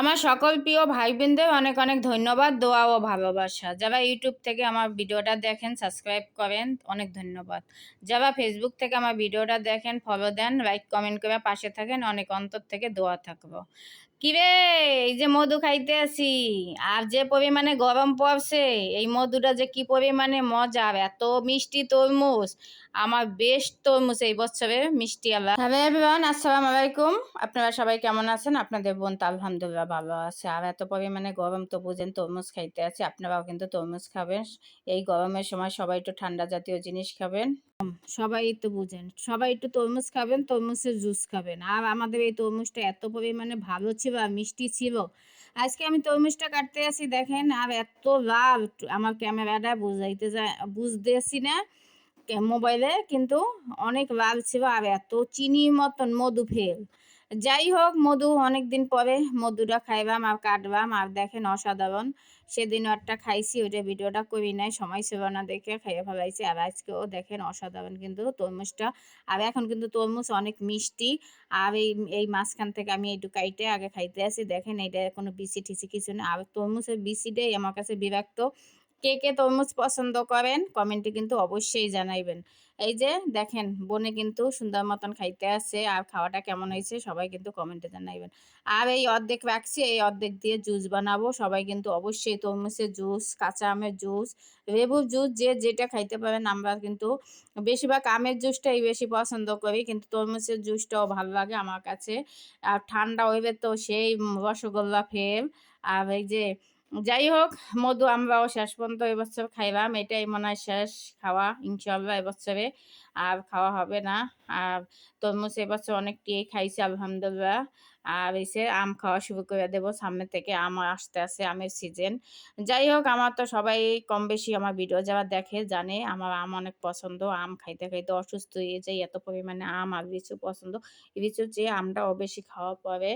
আমার সকল প্রিয় ভাই বোনদের অনেক অনেক ধন্যবাদ, দোয়া ও ভালোবাসা। যারা ইউটিউব থেকে আমার ভিডিওটা দেখেন, সাবস্ক্রাইব করেন, অনেক ধন্যবাদ। যারা ফেসবুক থেকে আমার ভিডিওটা দেখেন ফলো দেন লাইক কমেন্ট করে পাশে থাকেন, অনেক অন্তর থেকে দোয়া থাকব। কিরে, এই যে মধু খাইতে আসি আর যে পরিমাণে গরম পড়ছে, এই মধুটা যে কি পরিমাণে মজার এত মিষ্টি তরমুজ। আমার বেশ তরমুজ এই বছরে মিষ্টি আলা আসসালামু আলাইকুম। আপনারা সবাই কেমন আছেন? আপনাদের বোন তো আলহামদুলিল্লাহ ভালো আছে। আর এত পরিমাণে গরম তো বুঝেন, তরমুজ খাইতে আছে। আপনারাও কিন্তু তরমুজ খাবেন। এই গরমের সময় সবাই একটু ঠান্ডা জাতীয় জিনিস খাবেন। সবাই তো বুঝেন। সবাই একটু তরমুজ খাবেন, তরমুজের জুস খাবেন। আর আমাদের এই তরমুজটা এত পরিমাণে ভালো ছিল আর মিষ্টি ছিল। আজকে আমি তরমুজটা কাটতে আসি, দেখেন, আর এত লাভ আমার ক্যামেরাটা বুঝাইতে যায় বুঝতেছি না মোবাইলে, কিন্তু অনেক লাভ ছিল আর এত চিনির মতন মধু ফেল যাই হোক মধু অনেক দিন পরে মধুটা খাইবাম আর কাটবাম আর দেখেন অসাধারণ। সেদিন একটা খাইছি, ওইটা ভিডিওটা করি নাই, সময় ছিল না দেখে খাইয়ে ফেলাইছি আর আজকেও দেখেন অসাধারণ কিন্তু তরমুজটা। আর এখন কিন্তু তরমুজ অনেক মিষ্টি আর এই এই মাঝখান থেকে আমি একটু কাইটে আগে খাইতে আসি। দেখেন এইটা কোনো বিসি টিসি কিছু না। আর তরমুজের বিসিটাই আমার কাছে বিরক্ত। কে কে তরমুজ পছন্দ করেন, কমেন্টে কিন্তু অবশ্যই জানাইবেন। এই যে দেখেন, বনে কিন্তু সুন্দর মতন খাইতে আছে আর খাওয়াটা কেমন হয়েছে সবাই কিন্তু কমেন্টে জানাইবেন। আর এই অর্ধেক রাখছি, এই অর্ধেক দিয়ে জুস বানাবো। সবাই কিন্তু অবশ্যই তরমুজের জুস কাঁচা আমের জুস লেবুর জুস যে যেটা খাইতে পারেন, আমরা কিন্তু বেশিরভাগ আমের জুসটাই বেশি পছন্দ করি, কিন্তু তরমুজের জুসটাও ভালো লাগে আমার কাছে। আর ঠান্ডা হইবে তো সেই রসগোল্লা ফেল আর এই যে যাই হোক মধু, আমরাও শেষ পর্যন্ত এবছর খাইলাম। এটাই মনে হয় শেষ খাওয়া ইনশাল্লাহ এবছরে আর খাওয়া হবে না। আর তরমুজ এবছর অনেকটি খাইছি, আলহামদুলিল্লাহ। আর এসে আম খাওয়া শুরু করে দেব সামনে থেকে আম আসতে আসে আমের সিজন যাই হোক, আমার তো সবাই কম বেশি আমার ভিডিও যারা দেখে জানে আমার আম অনেক পছন্দ। আম খাইতে খাইতে অসুস্থ হয়ে যাই, এত পরিমাণে আম আর লিচু পছন্দ। লিচুর চেয়ে আমটাও বেশি খাওয়া পরে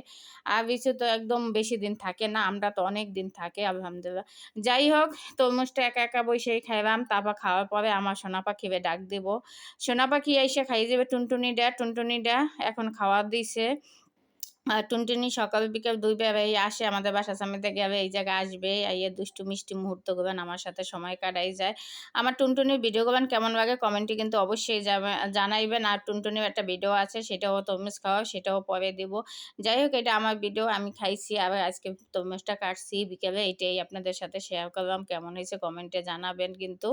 আর লিচু তো একদম বেশি দিন থাকে না, আমটা তো অনেক দিন থাকে, আলহামদুলিল্লাহ। যাই হোক, তরমুজটা একা একা বসেই খাইলাম, তারপর খাওয়ার পরে আমার সোনা পাখিবে ডাক দেব। সোনা পাখি এসে খাই যাবে টুনটুনি ডা টুনটুনি ডা এখন খাওয়া দিছে। টুনটুনি সকাল বিকাল দুই বেলায় আসে, আমাদের বাসা সামনে গেলে এই জায়গায় আসবে। এই দুষ্টু মিষ্টি মুহূর্ত করবেন আমার সাথে সময় কাটাই যায়। আমার টুনটুনির ভিডিও করবেন কেমন লাগে কমেন্টে কিন্তু অবশ্যই জানাইবেন। আর টুনটুনির একটা ভিডিও আছে, সেটাও তরমুজ খাওয়া সেটাও পরে দিব। যাই হোক, এটা আমার ভিডিও আমি খাইছি, আবার আজকে তরমুজটা কাটছি। বিকেলে এটাই আপনাদের সাথে শেয়ার করলাম, কেমন হয়েছে কমেন্টে জানাবেন কিন্তু।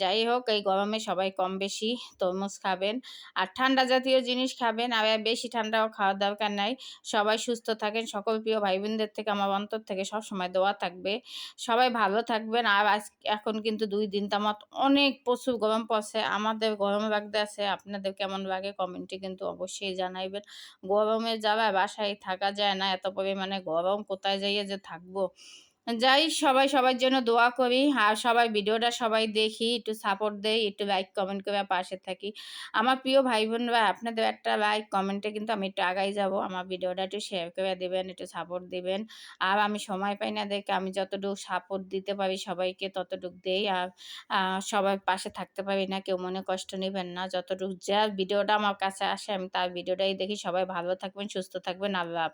যাই হোক, এই গরমে সবাই কম বেশি তরমুজ খাবেন। আর ঠান্ডা জাতীয় জিনিস খাবেন আর বেশি ঠান্ডাও খাওয়ার দরকার নাই। সবাই সুস্থ থাকেন, সকল প্রিয় ভাই বোনদের থেকে, আমার অন্তর থেকে সব সময় দোয়া থাকবে। সবাই ভালো থাকবেন। আর এখন কিন্তু দুই দিন তামাত অনেক প্রচুর গরম পড়ছে। আমাদের গরম লাগতে আছে। আপনাদের কেমন লাগে কমেন্টে কিন্তু অবশ্যই জানাইবেন। গরমে যাওয়া বাসায় থাকা যায় না। এত পরিমাণে গরম, কোথায় যাইয়ে যে থাকব? যাই সবাই সবার জন্য দোয়া করি। আর সবাই ভিডিওটা সবাই দেখি, একটু সাপোর্ট দেই, একটু লাইক কমেন্ট করে পাশে থাকি। আমার প্রিয় ভাই বোনরা আপনাদের একটা লাইক কমেন্টে কিন্তু আমি একটু আগাই যাব। আমার ভিডিওটা একটু শেয়ার করে দেবেন, একটু সাপোর্ট দিবেন। আর আমি সময় পাই না দেখে আমি যতটুকু সাপোর্ট দিতে পারি সবাইকে ততটুকু দেই। আর সবাই পাশে থাকতে পারি না, কেউ মনে কষ্ট নেবেন না। যতটুকু যা ভিডিওটা আমার কাছে আসে, আমি তার ভিডিওটাই দেখি। সবাই ভালো থাকবেন, সুস্থ থাকবেন। আল্লাহ